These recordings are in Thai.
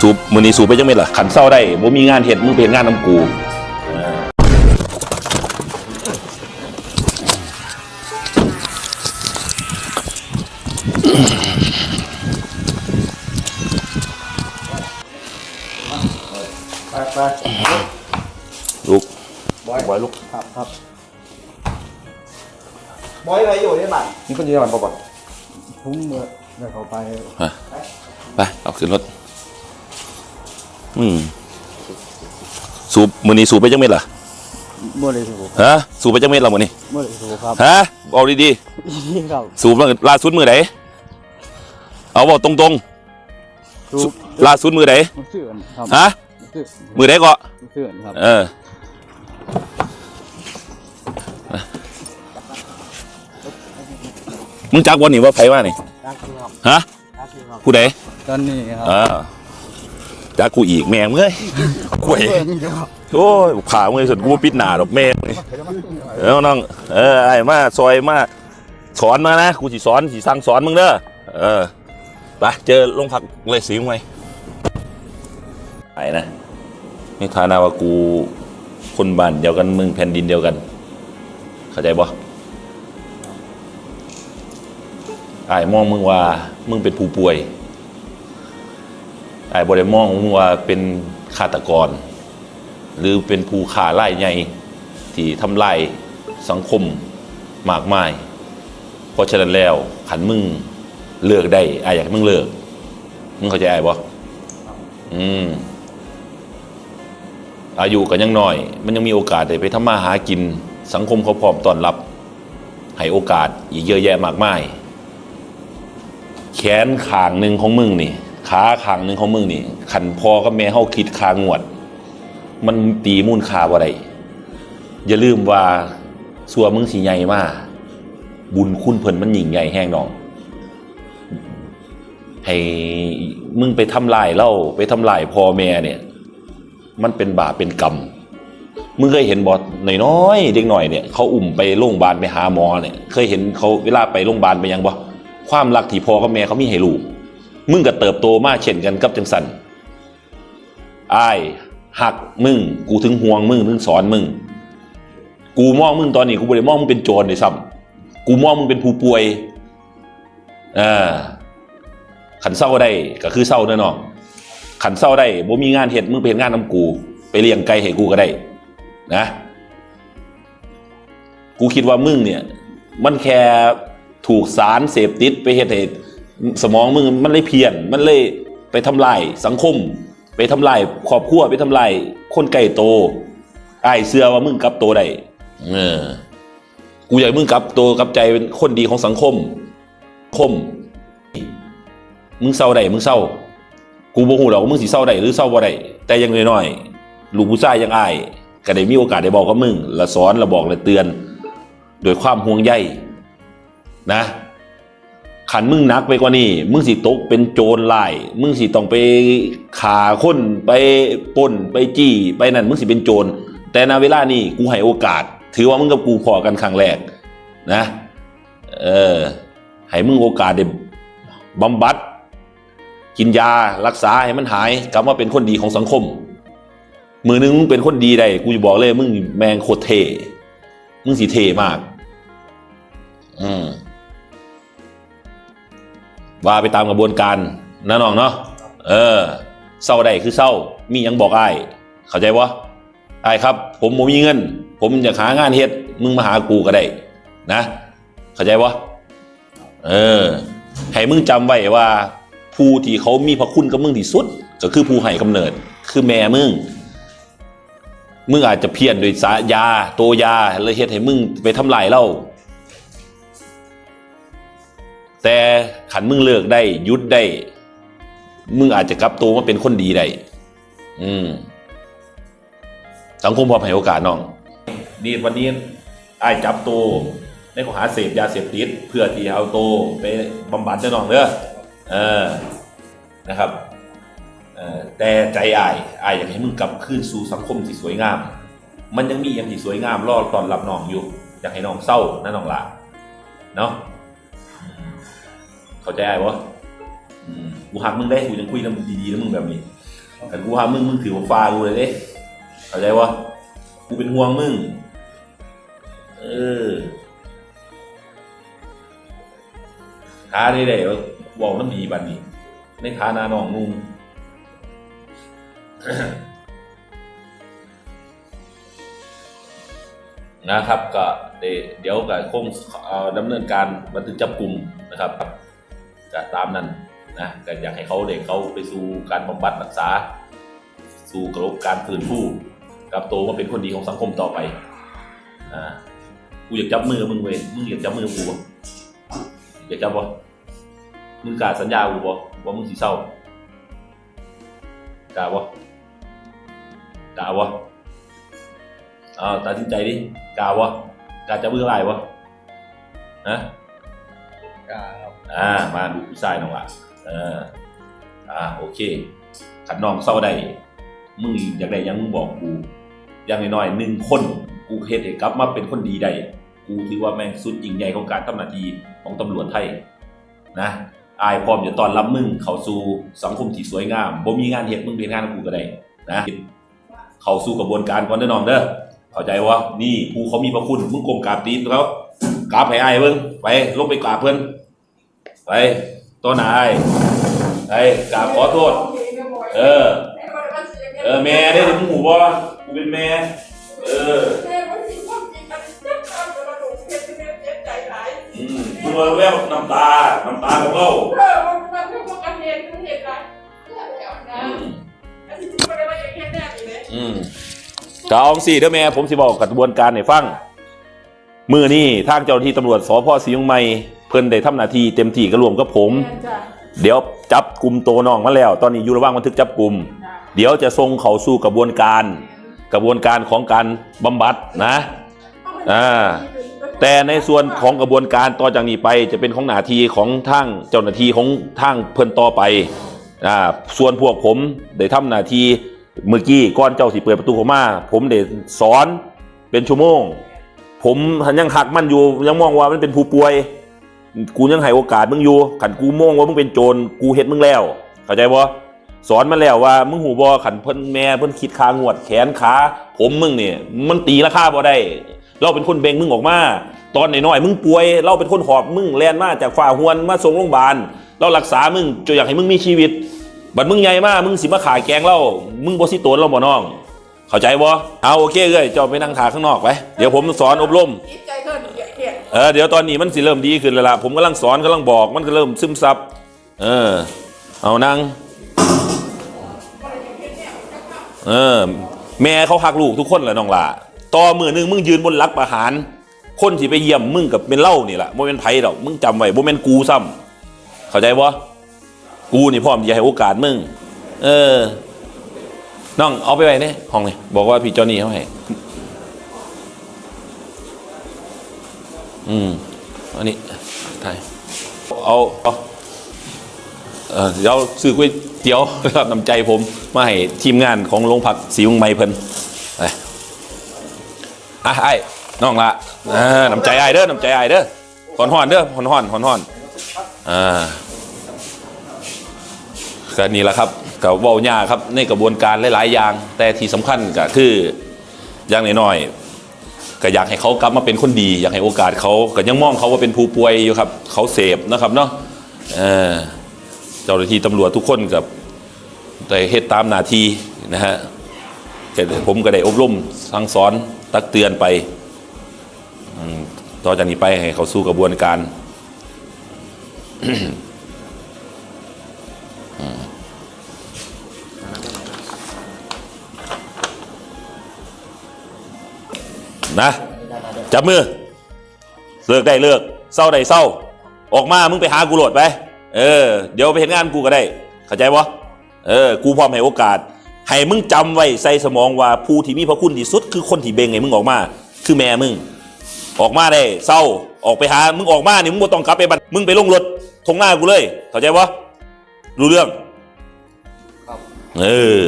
สูบมือนี้สูบไปจังเม็ดล่ะขันเศร้าได้บ่มีงานเฮ็ดมึงไปเฮ็ดงานน้ำกูเออไปไปลูกบอยบอยลูกครับครับบอยอะไรอยู่ในบ้านนี่คนเยอรมันป่ะผมเมื่อได้เข้าไปฮะไปเอาขึ้นรถ อืมสูบมือนี้สูบไปจังเม็ดล่ะเมื่อไรถูกฮะสูบไปจังเม็ดล่ะมื้อนี้เมื่อไรถูกครับฮะเอาดีครับๆสูบล่าสุดมือไหนเอาบอกตรงถูกๆล่าสุดมือไหนมันเสื่อนครับฮะมันเสื่อนมือไหนก็มันเสื่อนครับเออมึงจักวันนี้ว่าไผว่านี่รักครับฮะรักครับผู้ใดตอนนี้ครับอ่า จักกูอีกแม่มึงเอ้ยกูเองโอ้ยผ่ามึงไอ้สุดกูบ่ปิดหน้าดอกแม่มึงนี่เออน้องเออไอ้มาซอยมาสอนมานะกูสิสอนสิสั่งสอนมึงเด้อเออไปเจอโรงพักเลยสิงไว้ไปนะในฐานะว่ากูคนบ้านเดียวกันมึงแผ่นดินเดียวกัน เข้าใจบ่ไอ้ายมองมึงว่ามึงเป็นผู้ป่วย ไอ้บ่ได้มองมึงว่าเป็นฆาตกร หรือเป็นผู้ฆ่าไล่ใหญ่ที่ทำลายสังคมมากมาย เพราะฉะนั้นแล้วขันมึงเลิกได้ไอ้อยากให้มึงเลิก มึงเข้าใจไอ้บ่อืมอายุก็ยังน้อย มันยังมีโอกาสได้ไปทำมาหากิน สังคมเขาพร้อมต้อนรับ ให้โอกาสอีกเยอะแยะมากมาย แขนขางหนึ่งของมึงนี่ ขาขางหนึ่งของมึงนี่ขันพอกับแม่เฮาคิดคางวด มันตีมูลคาบ่ได้อย่าลืมว่าสัวมึงสิใหญ่มากบุญคุณเพิ่นมันยิ่งใหญ่แห้งน้องให้มึงไปทำลายเล่าไปทำลายพ่อแม่เนี่ย มันเป็นบาปเป็นกรรมมึงเคยเห็นบอสน้อยๆเด็กหน่อยเนี่ยเขาอุ่มไปโรงพยาบาลไปหาหมอเนี่ย เคยเห็นเขาเวลาไปโรงพยาบาลไปยังบ่ความรักที่พ่อกับแม่เขามีให้ลูก มึงก็เติบโตมาเช่นกันกับจังสันอ้ายหักมึง กูถึงห่วงมึงถึงสอนมึง กูมองมึงตอนนี้กูบ่ได้มองมึงเป็นโจรเลยซ้ำกูมองมึงเป็นผู้ป่วยอ่าขันเศร้าได้ก็คือเศร้าเด้อน้องขันเศร้าได้บ่มีงานเฮ็ดมึงไปเฮ็ดงานนํกู ไปเลี้ยงไก่ให้กูก็ได้ นะ กูคิดว่ามึงเนี่ย มันแค่ถูกสารเสพติดไปเฮ็ดให้ สมองมึงมันเลยเพี้ยน มันเลยไปทำลายสังคม ไปทำลายครอบครัวไปทำลายคนใกล้โตไอเสื้อว่ามึงกลับโตได้เออกูอยากมึงกลับโตกลับใจเป็นคนดีของสังคม คม มึงเศร้าได้มึงเศร้า กูบ่ฮู้หรอกวมึงสิเศร้าได้หรือเศร้าบ่ได้แต่ยังน้อยๆลูกผู้ชายยังอายก็ได้มีโอกาสได้บอกกับมึงละสอนละบอกละเตือน โดวยความห่วงใยนะ ขันมึงนักไปกว่านี้ มึงสิตกเป็นโจรไลายมึงสิต้องไปขาคนไปปล้นไปจี้ไปนั่นมึงสิเป็นโจร แต่ณเวลานี้กูให้โอกาส ถือว่ามึงกับกูพอกันครั้งแรกนะเออให้มึงโอกาสได้บำบัด กินยารักษาให้มันหาย กลับมาเป็นคนดีของสังคม มือนึงมึงเป็นคนดีได้กูจะบอกเลย มึงแมงโคตรเทมึงสีเทมาก อืม ว่าไปตามกระบวนการนะน้องเนาะเออเศร้าได้คือเศร้ามียังบอกไอ้เข้าใจวะไอ้ครับ ผมผมมีเงิน ผมอยากหางานเฮ็ดมึงมาหากูก็ได้นะ เข้าใจวะเออให้มึงจำไว้ว่า ผู้ที่เขามีพระคุณกับมึงที่สุด ก็คือผู้ให้กำเนิดคือแม่มึงมึงอาจจะเพี้ยนโดวยสายาตัวยาเลยเฮ็ดให้มึงไปทำลายเล่า แต่ขันมึงเลิกได้ยุดได้ มึงอาจจะกลับตัวมาเป็นคนดีได้อืมสังคมพอให้โอกาสน้องนี่วันนี้ไอ้ายจับตัวในข้อหาเสพยาเสพติดเพื่อที่เอาตัวไปบำบัดเจ้าน้องเด้อเออนะครับเออแต่ใจอายอายอยากให้มึงกลับคืนสู่สังคมที่สวยงาม มันยังมีอย่างที่สวยงามรอตอนรับน้องอยู่ อยากให้น้องเศร้านะน้องละเนาะ เข้าใจอายวะกูหักมึงได้กูยังคุยกับมึงดีๆแล้วมึงแบบนี้แต่กูหามึงมึงถือว่าฟากูเลยเด้เข้าใจวะกูเป็นห่วงมึง เออหาได้ได้บอกน้ำดีบัดนี้ ในฐานะน้องนุ่งนะครับก็เดี๋ยวก็คงเอ่อดำเนินการบันทึกจับกลุ่มนะครับ ก็ตามนั้นนะก็อยากให้เขาเด็กเขาไปสู่การบำบัดรักษา สู่กระบการฟื้นฟูกลับโตมาเป็นคนดีของสังคมต่อไปอ่ากูอยากจับมือมึงเว้ยมึงอยากจับมือกูบ่อยากจับบ่มึงกล้าสัญญากูบ่ว่ามึงสิเศร้ากล้าบ่กล้าบ่เอาตัดสินใจดิกล้าบ่กล้าจับมืออะไรบ่ฮะกล้า อ่ามาดูผู้ชายน้องละเอออ่าโอเคขันน้องเศร้าได้มึงอยากได้ยังมึงบอกกูอย่างน้อยๆหนึ่งคนกูเฮ็ดให้กลับมาเป็นคนดีได้กูถือว่าแม่งสุดยิ่งใหญ่ของการทำหน้าที่ของตำรวจไทยนะอายพร้อมจะตอนรับมึงเข้าสู่สังคมที่สวยงามบ่มีงานเฮ็ดมึงเรียนงานกับกูก็ได้นะเข้าสู่กระบวนการก่อนเด้อน้องเด้อเข้าใจว่านี่ผู้เขามีพระคุณมึงกลมกราบตีนเขากราบให้อายเบิ่งไปลงไปกราบเพิ่น ไปตัวนายไปกราบขอโทษ เออ เออแม่ได้ถึงหูบ่กูเป็นแม่เอออืมกูมาแววน้ำตา น้ำตาของเราอืมอืมกเอาสี่เด้อแม่ผมสิบอกกระบวนการให้ฟัง มือนี่ทางเจ้าหน้าที่ตำรวจสพศรียงใหม่ เพิ่นได้ทำหน้าที่เต็มที่กระรวมกับผมเดี๋ยวจับกลุ่มตัวน้องมาแล้ว ตอนนี้อยู่ระหว่างบันทึกจับกลุ่ม เดี๋ยวจะส่งเขาสู่กระบวนการ กระบวนการของการบำบัดนะ อ่า แต่ในส่วนของกระบวนการต่อจากนี้ไปจะเป็นของหน้าที่ของทางเจ้าหน้าที่ของทางเพิ่นต่อไปอ่าส่วนพวกผมได้ทำหน้าที่เมื่อกี้ก่อนเจ้าสิเปิดประตูเข้ามา ผมได้สอนเป็นชั่วโมง ผมยังหักมันอยู่ยังมองว่ามันเป็นผู้ป่วย กูยังให้โอกาสมึงอยู่ขันกูมองว่ามึงเป็นโจรกูเฮ็ดมึงแล้ว เข้าใจบ่สอนมาแล้วว่ามึงหูบ่ขันเพิ่นแม่เพิ่นคิดคางวดแขนขาผมมึงเนี่ยมันตีราคาบ่ได้ เราเป็นคนเบ่งมึงออกมา ตอนน้อยๆมึงป่วย เราเป็นคนหอบมึงแลนมาจากฝ่าหวนมาส่งโรงพยาบาลเรารักษามึงจนอยากให้มึงมีชีวิต บัดมึงใหญ่มากมึงสิมาขายแกงเรามึงบ่สิโตนเราบ่น้อง เข้าใจบ่เอาโอเคเอ้ยเจ้าไปนั่งทาข้างนอกไปเดี๋ยวผมสอนอบรมจิตใจเธอ เออเดี๋ยวตอนนี้มันสิเริ่มดีขึ้นแล้วล่ะผมกำลังสอนกำลังบอกมันก็เริ่มซึมซับเออเอานั่งเออแม่เขาหักลูกทุกคนแหละน้องล่ะต่อมือหนึงมึงยืนบนหลักประหาร คนที่ไปเยี่ยมมึงกับเป็นเล่านี่แหละโมเป็นไผดอกมึงจำไว้โมเป็นกูซ้ำเข้าใจบ่กูนี่พร้อมจะให้โอกาสมึง เออน้องเอาไปไว้เนี่ยห้องนี่บอกว่าพี่จอนี่เขาให้ อืมอันนี้ถ่ายเอาเอาเออเดี๋ยวซื้อก๋วยเตี๋ยวรับน้ำใจผมมาให้ทีมงานของโรงผักสีวงไม้เพิ่นไปอะไอ้น้องละอ่าน้ำใจไอ้เด้อน้ำใจไอ้เด้อหอนหอนเด้อหอนหอนหอนหอนอ่าก็นี่แหละครับกับว้ายาครับในกระบวนการหลาย ๆ อย่าง แต่ที่สำคัญก็คืออย่างน้อยๆ ก็อยากให้เขากลับมาเป็นคนดี อยากให้โอกาสเขาก็ยังมองเขาว่าเป็นผู้ป่วยอยู่ครับ เขาเสพนะครับเนาะเออเจ้าหน้าที่ตำรวจทุกคนกับได้เฮ็ดตามหน้าที่นะฮะก็ผมก็ได้อบรมสั่งสอนตักเตือนไปต่อจากนี้ไปให้เขาสู้กระบวนการ นะ จับมือ เลิกได้เลิกเศร้าได้เศร้า ออกมามึงไปหากูโหลดไป เออ เดี๋ยวไปเห็นงานกูก็ได้ เข้าใจปะเออ กูพร้อมให้โอกาส ให้มึงจำไว้ใส่สมองว่าผู้ที่มีพระคุณที่สุด คือคนที่เบ่งให้มึงออกมา คือแม่มึง ออกมาได้เศร้า ออกไปหา มึงออกมานี่มึงบ่ต้องกลับไปบัดมึงไปลงรถทงหน้ากูเลย เข้าใจปะรู้เรื่องครับเออ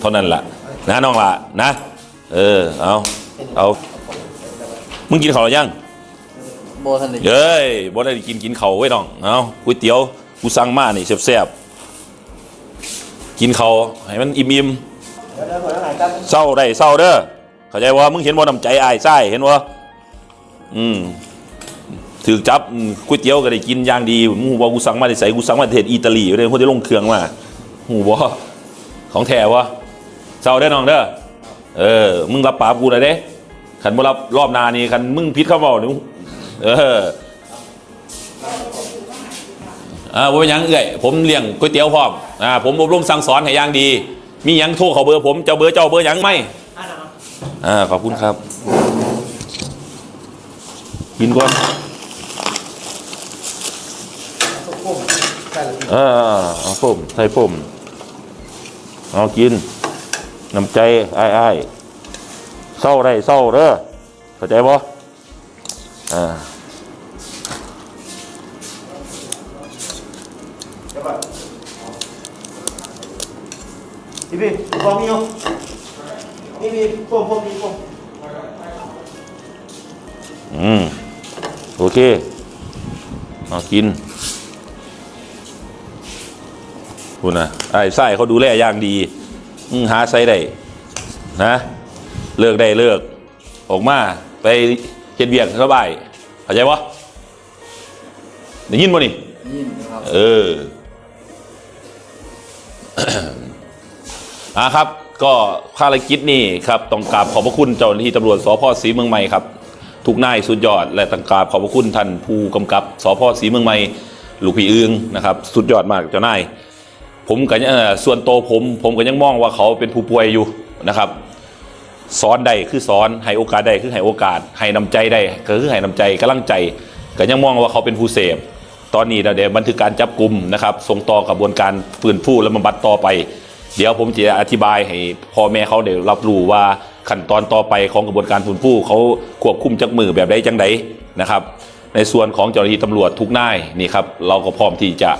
เท่านั้นล่ะนะน้องล่ะนะ เออ เอา เอา มึงกินข้าวหรือยังโบทันเลยเย้ยบ่ได้กินกินข้าวไว้น้องเอาก๋วยเตี๋ยวกูสั่งมานี่แซ่บๆกินกินเขาวให้มันอิ่มอิ่มเดี๋ยวเดี๋ยวผมต้องหายกันๆเศร้าได้เศร้าเด้อเข้าใจว่ามึงเห็นว่าน้ำใจอายไส้เห็นว่าอืมถือจับอืมก๋วยเตี๋ยวก็ได้กินอย่างดีมึงหูว่ากูสั่งมาได้ใส่กูสั่งมาจากประเทศอิตาลีอยู่เลยคนที่ลงเครื่องมาหูว่าของแท้วะเศร้าได้อน้องเด้อเออ มึงรับปากกูหน่อยเด้ ขันบ่รับรอบนานี่ขันมึงพิษเข้าเบานี่มึงเอออ่าบ่เป็นยังเอ้อยผมเลี้ยงก๋วยเตี๋ยวพร้อมอ่าผมอบรมสั่งสอนให้อย่างดี มียังโทรเขาเบอร์ผมเจ้าเบอร์เจ้าเบอร์ยังไหมอ่าขอบคุณครับ กินก่อนอ่าเอาผมใส่ผมเอากินน้ำใจอ้ายอ้าย เศร้าได้เศร้าเด้อเข้าใจบ่อ่าเดี๋ยวก่อนพี่พี่ฟองมีอยู่นี่พี่พวกพวกนี้พวกอืมโอเคเอากินคุณนะไอ้ไส้เขาดูแลอย่างดีมึงหาไส้ได้นะ เลิกได้เลิก ออกมาไปเฮ็ดเบียกสบายเข้าใจปะได้ยินบ่นี่ยินครับเออ อ่าครับ ก็ภารกิจนี่ครับต้องกราบขอบพระคุณเจ้าหน้าที่ตำรวจสพศรีเมืองใหม่ครับ ทุกนายสุดยอด และต้องกราบขอบพระคุณท่านผู้กำกับสพศรีเมืองใหม่ลูกพี่อึงนะครับ สุดยอดมากเจ้านายผมก็ยังเอ่อส่วนโตวผม ผมก็ยังมองว่าเขาเป็นผู้ป่วยอยู่นะครับ สอนใดคือสอนให้โอกาสใดคือให้โอกาสให้นำใจได้ก็คือให้นำใจกำลังใจก็ยังมองว่าเขาเป็นผู้เสพตอนนี้เราเดี๋ยวบันทึกการจับกลุ่มนะครับส่งต่อกระบวนการฟื้นฟูและบำบัดต่อไป เดี๋ยวผมจะอธิบายให้พ่อแม่เขาเดี๋ยวรับรู้ว่าขั้นตอนต่อไปของกระบวนการฟื้นฟูเขาควบคุมจักมือแบบใดจังใดนะครับ ในส่วนของเจ้าหน้าที่ตำรวจทุกนายนี่ครับเราก็พร้อมที่จะ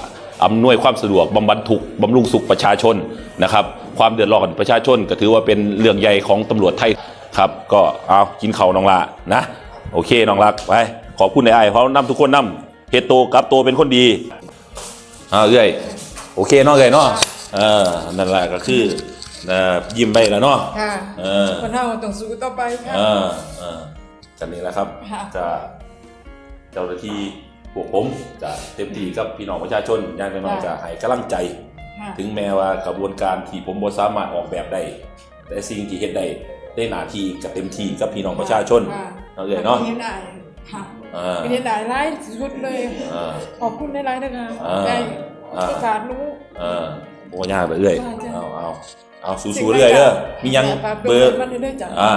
อำนวยความสะดวกบำบัดทุกข์บำรุงสุขประชาชนนะครับความเดือดร้อนของประชาชน ก็ถือว่าเป็นเรื่องใหญ่ของตำรวจไทยครับก็เอากินเขาวน้องละนะโอเคน้องรักไปขอบคุณในไอ้เขานำทุกคนนำเฮดโตกลับโตเป็นคนดีอ่าเอ้ยโอเคเนาะเอ้ยเนาะเออนั่นแหละก็คือเอ่อยิ้มไปแล้วเนาะค่ะเออคนเฮาต้องสู้ต่อไปค่ะเออเออกันนี้แหละครับค่ะจะเจ้าหน้าที่ พวกผมจะเต็มที่กับพี่น้องประชาชนอย่างน้อยๆจะให้กำลังใจค่ะถึงแม้ว่ากระบวนการที่ผมบ่สามารถออกแบบได้แต่สิ่งที่เฮ็ดได้ได้หน้าที่กับเต็มที่กับพี่น้องประชาชนค่ะเอาเลยเนาะไม่ได้ค่ะอ่าไม่ได้หลายสุดเลยอ่าขอบคุณหลายๆนะคะอ่าได้อ่าโอกาสรู้เออโอ้ยากไปเรื่อยใช่ใช่เอาเอาเอาสู้ๆเรื่อยเด้อมียังเบอร์มันเรื่อยๆจ้ะอ่า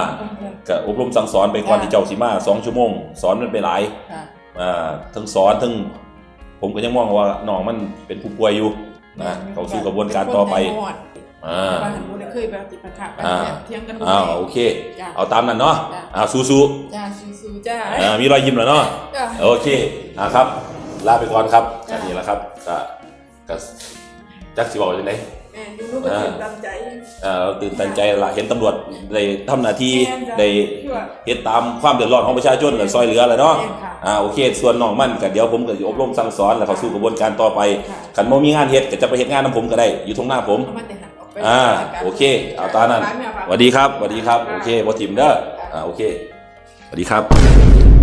กับอบรมสั่งสอนไปก่อนที่เจ้าสิมาสองชั่วโมง สอนมันไปหลายค่ะอ่า ทั้งสอนทั้งผมก็ยังมองว่าน้องมันเป็นผู้ป่วยอยู่นะเขาสู่กระบวนการต่อไปคนในหมวดอ่าบ้านหนูเนี่ยเคยแบบติดปัญหากันอ่าเถียงกันอ้าวโอเคจ้ะเอาตามนั้นเนาะจ้ะอ่าสู้จ้าสู้ๆจ้าๆอ่ามีรอยยิ้มแล้วเนาะจ้าโอเคอ่าครับ ลาไปก่อนครับจ้ะแค่นี้แหละครับก็ก็จักสิบอกยังไง แม่ดูลูกก็ตื่นตามใจเอ่อเราตื่นตันใจละเห็นตำรวจได้ทำหน้าที่แม่นจ้ะได้ที่ว่าเฮ็ดตามความเดือดร้อนของประชาชนและซอยเหลือแหละเนาะแม่นค่ะอ่าโอเค ส่วนน้องมันก็เดี๋ยวผมก็สิอบรมสั่งสอนแล้วเขาสู่กระบวนการต่อไปค่ะคันบ่มีงานเฮ็ดก็จะไปเฮ็ดงานนํผมก็ได้อยู่ตรงหน้าผม เอามาแต่หักออกไปอ่าจากการโอเคเอาตามนั้นฝกแม่ฝากสวัสดีครับสวัสดีครับค่ะโอเคบ่ทิมเด้ออ่าโอเคสวัสดีครับ